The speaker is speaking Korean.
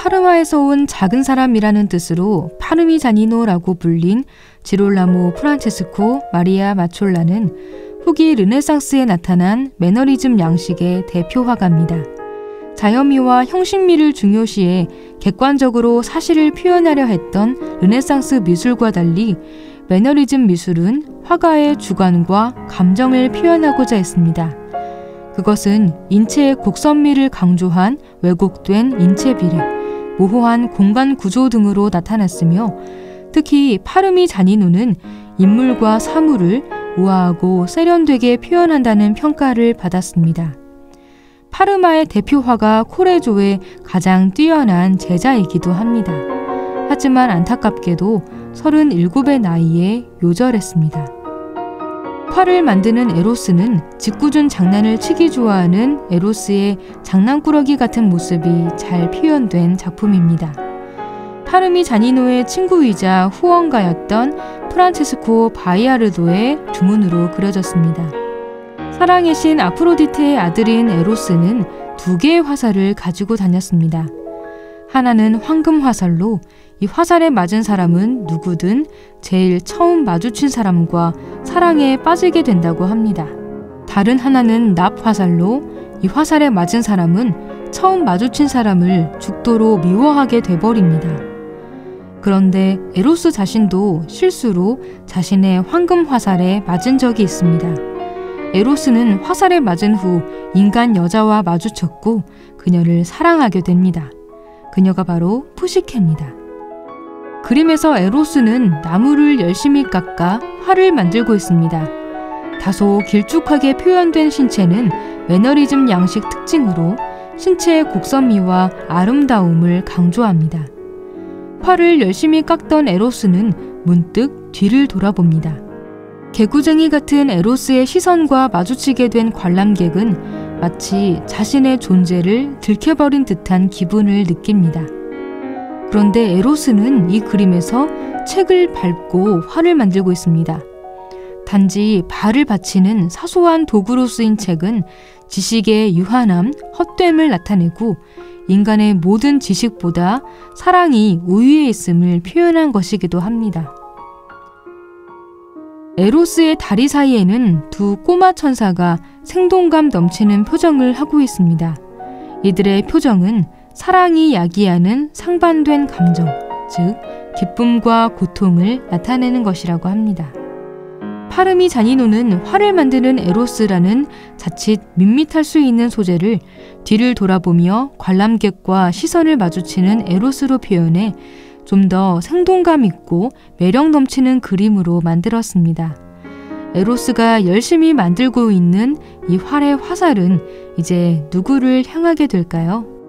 파르마에서 온 작은 사람이라는 뜻으로 파르미자니노라고 불린 지롤라모 프란체스코 마리아 마촐라는 후기 르네상스에 나타난 매너리즘 양식의 대표 화가입니다. 자연미와 형식미를 중요시해 객관적으로 사실을 표현하려 했던 르네상스 미술과 달리 매너리즘 미술은 화가의 주관과 감정을 표현하고자 했습니다. 그것은 인체의 곡선미를 강조한 왜곡된 인체 비례, 모호한 공간 구조 등으로 나타났으며 특히 파르미 자니노는 인물과 사물을 우아하고 세련되게 표현한다는 평가를 받았습니다. 파르마의 대표 화가 코레조의 가장 뛰어난 제자이기도 합니다. 하지만 안타깝게도 37의 나이에 요절했습니다. 활을 만드는 에로스는 짓궂은 장난을 치기 좋아하는 에로스의 장난꾸러기 같은 모습이 잘 표현된 작품입니다. 파르미 자니노의 친구이자 후원가였던 프란체스코 바이아르도의 주문으로 그려졌습니다. 사랑의 신 아프로디테의 아들인 에로스는 두 개의 화살을 가지고 다녔습니다. 하나는 황금 화살로 이 화살에 맞은 사람은 누구든 제일 처음 마주친 사람과 사랑에 빠지게 된다고 합니다. 다른 하나는 납 화살로 이 화살에 맞은 사람은 처음 마주친 사람을 죽도록 미워하게 돼버립니다. 그런데 에로스 자신도 실수로 자신의 황금 화살에 맞은 적이 있습니다. 에로스는 화살에 맞은 후 인간 여자와 마주쳤고 그녀를 사랑하게 됩니다. 그녀가 바로 푸시케입니다. 그림에서 에로스는 나무를 열심히 깎아 활을 만들고 있습니다. 다소 길쭉하게 표현된 신체는 매너리즘 양식 특징으로 신체의 곡선미와 아름다움을 강조합니다. 활을 열심히 깎던 에로스는 문득 뒤를 돌아봅니다. 개구쟁이 같은 에로스의 시선과 마주치게 된 관람객은 마치 자신의 존재를 들켜버린 듯한 기분을 느낍니다. 그런데 에로스는 이 그림에서 책을 밟고 활을 만들고 있습니다. 단지 발을 받치는 사소한 도구로 쓰인 책은 지식의 유한함, 헛됨을 나타내고 인간의 모든 지식보다 사랑이 우위에 있음을 표현한 것이기도 합니다. 에로스의 다리 사이에는 두 꼬마 천사가 생동감 넘치는 표정을 하고 있습니다. 이들의 표정은 사랑이 야기하는 상반된 감정, 즉 기쁨과 고통을 나타내는 것이라고 합니다. 파르미 자니노는 화를 만드는 에로스라는 자칫 밋밋할 수 있는 소재를 뒤를 돌아보며 관람객과 시선을 마주치는 에로스로 표현해 좀 더 생동감 있고 매력 넘치는 그림으로 만들었습니다. 에로스가 열심히 만들고 있는 이 활의 화살은 이제 누구를 향하게 될까요?